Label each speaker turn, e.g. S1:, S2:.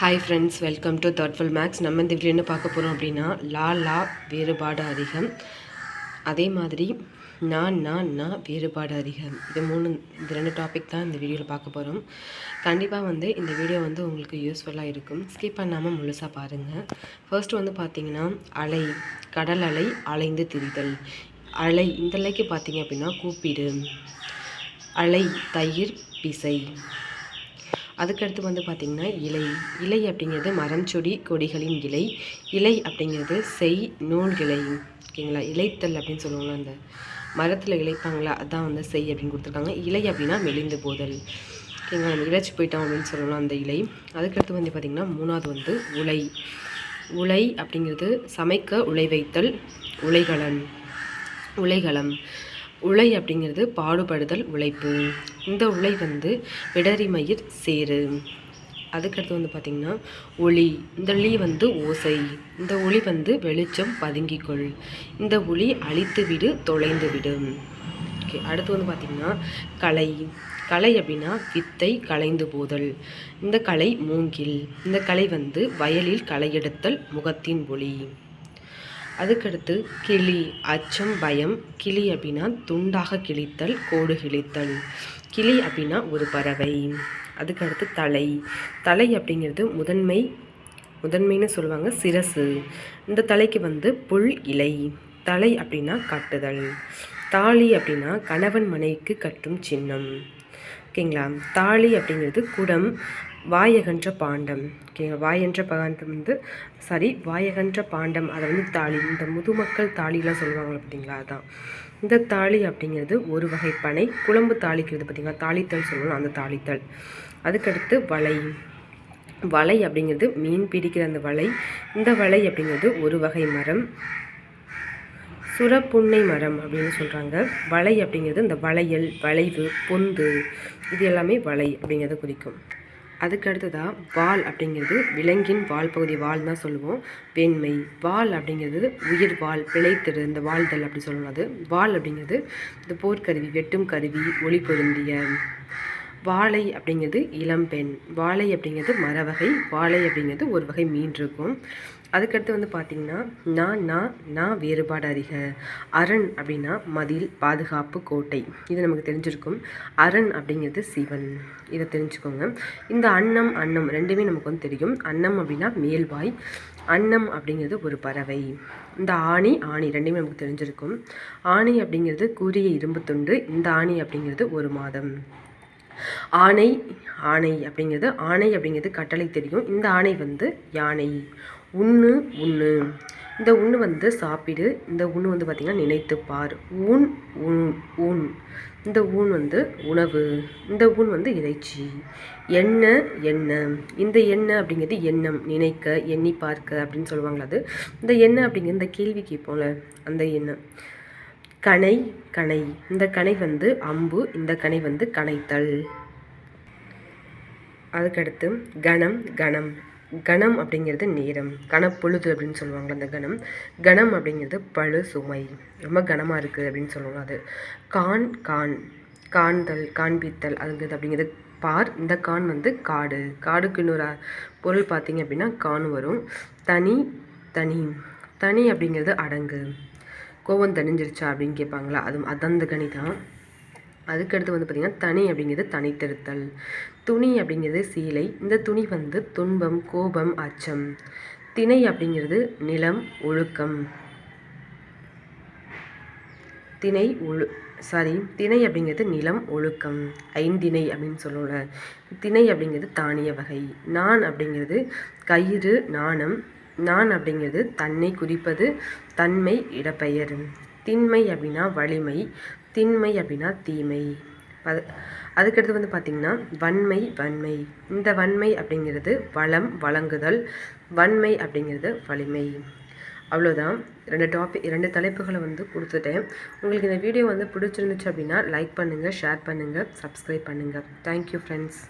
S1: Hi friends welcome to thoughtful makes நம்ம இந்த video என்ன பார்க்க போகிறோம் அப்படின்னா லா லா வேறுபாடு அதிகம். அதே மாதிரி நான் நான் நான் வேறுபாடு அதிகம். இது மூணு இந்த ரெண்டு டாபிக் தான் இந்த வீடியோவில் பார்க்க போகிறோம் கண்டிப்பாக வந்து இந்த வீடியோ வந்து உங்களுக்கு யூஸ்ஃபுல்லாக இருக்கும். ஸ்கிப் பண்ணாமல் முழுசாக பாருங்கள் ஃபர்ஸ்ட் வந்து பார்த்தீங்கன்னா அலை கடல் அலை அலைந்து திரிதல். அலை இந்த அலைக்கு பார்த்தீங்க அப்படின்னா கூப்பிடு. அலை தயிர் பிசை. அதுக்கடுத்து வந்து பார்த்திங்கன்னா இலை. இலை அப்படிங்கிறது மரம் செடி கொடிகளின் இலை. இலை அப்படிங்கிறது செய் நூல் இலை ஓகேங்களா? இலைத்தல் அப்படின்னு சொல்லுவாங்களா அந்த மரத்தில் இழைப்பாங்களா? அதான் வந்து செய் அப்படின்னு கொடுத்துருக்காங்க. இலை அப்படின்னா மெலிந்து போதல். ஓகேங்களா? நம்ம இழைச்சி போயிட்டோம் அப்படின்னு சொல்லலாம் அந்த இலை. அதுக்கடுத்து வந்து பார்த்திங்கன்னா மூணாவது வந்து உலை. உலை அப்படிங்கிறது சமைக்க உலை வைத்தல் உலைகலன் உலைகளம். உலை அப்படிங்கிறது பாடுபடுதல் உழைப்பு. இந்த உலை வந்து விடரிமயிர் சேரு அதுக்கடுத்து வந்து பார்த்திங்கன்னா ஒளி. இந்த ஒளி வந்து ஓசை. இந்த ஒளி வந்து வெளிச்சம் பதுங்கிக்கொள். இந்த ஒளி அழித்து விடு தொலைந்து விடும் ஓகே அடுத்து வந்து பார்த்திங்கன்னா கலை. கலை அப்படின்னா வித்தை கலைந்து போதல். இந்த கலை மூங்கில். இந்த கலை வந்து வயலில் களையெடுத்தல் முகத்தின் ஒளி. அதுக்கடுத்து கிளி அச்சம் பயம் கிளி அப்படின்னா துண்டாக கிழித்தல் கோடு கிழித்தல். கிளி அப்படின்னா ஒரு பறவை. அதுக்கடுத்து தலை. தலை அப்படிங்கிறது முதன்மை முதன்மைன்னு சொல்லுவாங்க சிரசு. இந்த தலைக்கு வந்து புல் இலை. தலை அப்படின்னா கட்டுதல். தாலி அப்படின்னா கணவன் மனைவிக்கு கட்டும் சின்னம். ஓகேங்களா? தாலி அப்படிங்கிறது குடம். வாயகன்ற பாண்டம். ஓகேங்க வாயன்ற பாண்டம் வந்து சாரி வாயகன்ற பாண்டம். அதை வந்து தாலி இந்த முதுமக்கள் தாலிலாம் சொல்லுவாங்க பார்த்தீங்களா? அதான். இந்த தாலி அப்படிங்கிறது ஒரு வகை பனை குழம்பு தாளிக்கிறது பார்த்தீங்களா? தாளித்தல் சொல்லணும் அந்த தாளித்தல். அதுக்கடுத்து வலை. வலை அப்படிங்கிறது மீன் பிடிக்கிற அந்த வலை. இந்த வலை அப்படிங்கிறது ஒரு வகை மரம். சுரப்புன்னை மரம் அப்படின்னு சொல்கிறாங்க வலை அப்படிங்கிறது இந்த வளையல் வளைவு பொந்து. இது எல்லாமே வலை அப்படிங்கிறத குறிக்கும். அதுக்கு அடுத்ததாக வால் அப்படிங்கிறது விலங்கின் வால் பகுதி வால் தான் சொல்லுவோம். வெண்மை வால் அப்படிங்கிறது உயிர் வால் பிழைத்திரு இந்த வாழ்தல் அப்படி சொல்லணும் அது. வால் அப்படிங்கிறது இந்த போர்க்கருவி வெட்டும் கருவி ஒளி பொருந்திய வாழை அப்படிங்கிறது இளம்பெண் வாழை அப்படிங்கிறது மரவகை. வாழை அப்படிங்கிறது ஒரு வகை மீன் இருக்கும். அதுக்கடுத்து வந்து பார்த்திங்கன்னா நான் நான் நான் வேறுபாடு அறிக அரண் அப்படின்னா மதில் பாதுகாப்பு கோட்டை. இது நமக்கு தெரிஞ்சிருக்கும். அரண் அப்படிங்கிறது சிவன். இதை தெரிஞ்சுக்கோங்க. இந்த அன்னம் அன்னம் ரெண்டுமே நமக்கு வந்து தெரியும். அன்னம் அப்படின்னா மேல்வாய். அன்னம் அப்படிங்கிறது ஒரு பறவை. இந்த ஆணி ஆணி ரெண்டுமே நமக்கு தெரிஞ்சிருக்கும். ஆணி அப்படிங்கிறது கூறிய இரும்பு துண்டு. இந்த ஆணி அப்படிங்கிறது ஒரு மாதம். ஆணை ஆணை அப்படிங்கிறது ஆணை அப்படிங்கிறது கட்டளை தெரியும். இந்த ஆணை வந்து யானை. உண்ணு உண்ணு. இந்த உண்ணு வந்து சாப்பிடு. இந்த உண்ணு வந்து பார்த்திங்கன்னா நினைத்து பார். ஊன் ஊன் ஊன் இந்த ஊன் வந்து உணவு. இந்த ஊன் வந்து இறைச்சி. எண்ணெய் எண்ணெய் இந்த எண்ணெய் அப்படிங்கிறது எண்ணம். நினைக்க எண்ணி பார்க்க அப்படின்னு சொல்லுவாங்களா அது. இந்த எண்ணெய் அப்படிங்கிறது இந்த கேள்வி கேட்போம்ல அந்த எண்ணெய் கணை கணை இந்த கணை வந்து அம்பு இந்த கணை வந்து கணைத்தல் அதுக்கடுத்து கணம் கணம். கணம் அப்படிங்கிறது நேரம். கணப்பொழுது அப்படின்னு சொல்லுவாங்களே அந்த கணம். கணம் அப்படிங்கிறது பழு சுமை. ரொம்ப கனமாக இருக்குது அப்படின்னு சொல்லுவாங்க அது. கான் கான். காண்தல் காண்பித்தல். அதுங்கிறது அப்படிங்கிறது பார். இந்த கான் வந்து காடு. காடுக்கு இன்னொரு பொருள் பார்த்தீங்க அப்படின்னா கான் வரும். தனி தனி. தனி அப்படிங்கிறது அடங்கு. கோவம் தணிஞ்சிருச்சா அப்படின்னு கேட்பாங்களா? அது அதந்த கனி தான் அதுக்கடுத்து வந்து பார்த்திங்கன்னா தனி அப்படிங்கிறது தனித்திருத்தல். துணி அப்படிங்கிறது சீலை. இந்த துணி வந்து துன்பம் கோபம் அச்சம். திணை அப்படிங்கிறது நிலம் ஒழுக்கம். திணை ஒழு சாரி திணை அப்படிங்கிறது நிலம் ஒழுக்கம். ஐந்திணை அப்படின்னு சொல்லுவோம்ல. திணை அப்படிங்கிறது தானிய வகை. நான் அப்படிங்கிறது கயிறு நாணம் நான் அப்படிங்கிறது தன்னை குறிப்பது தன்மை இடப்பெயர். திண்மை அப்படின்னா வலிமை திண்மை அப்படின்னா தீமை. அது அதுக்கடுத்து வந்து பார்த்திங்கன்னா வன்மை வன்மை. இந்த வன்மை அப்படிங்கிறது வளம் வழங்குதல். வன்மை அப்படிங்கிறது வலிமை. அவ்வளோதான் ரெண்டு டாபிக் ரெண்டு தலைப்புகளை வந்து கொடுத்துட்டேன். உங்களுக்கு இந்த வீடியோ வந்து பிடிச்சிருந்துச்சு அப்படின்னா லைக் பண்ணுங்கள் ஷேர் பண்ணுங்கள் சப்ஸ்கிரைப் பண்ணுங்கள் தேங்க்யூ ஃப்ரெண்ட்ஸ்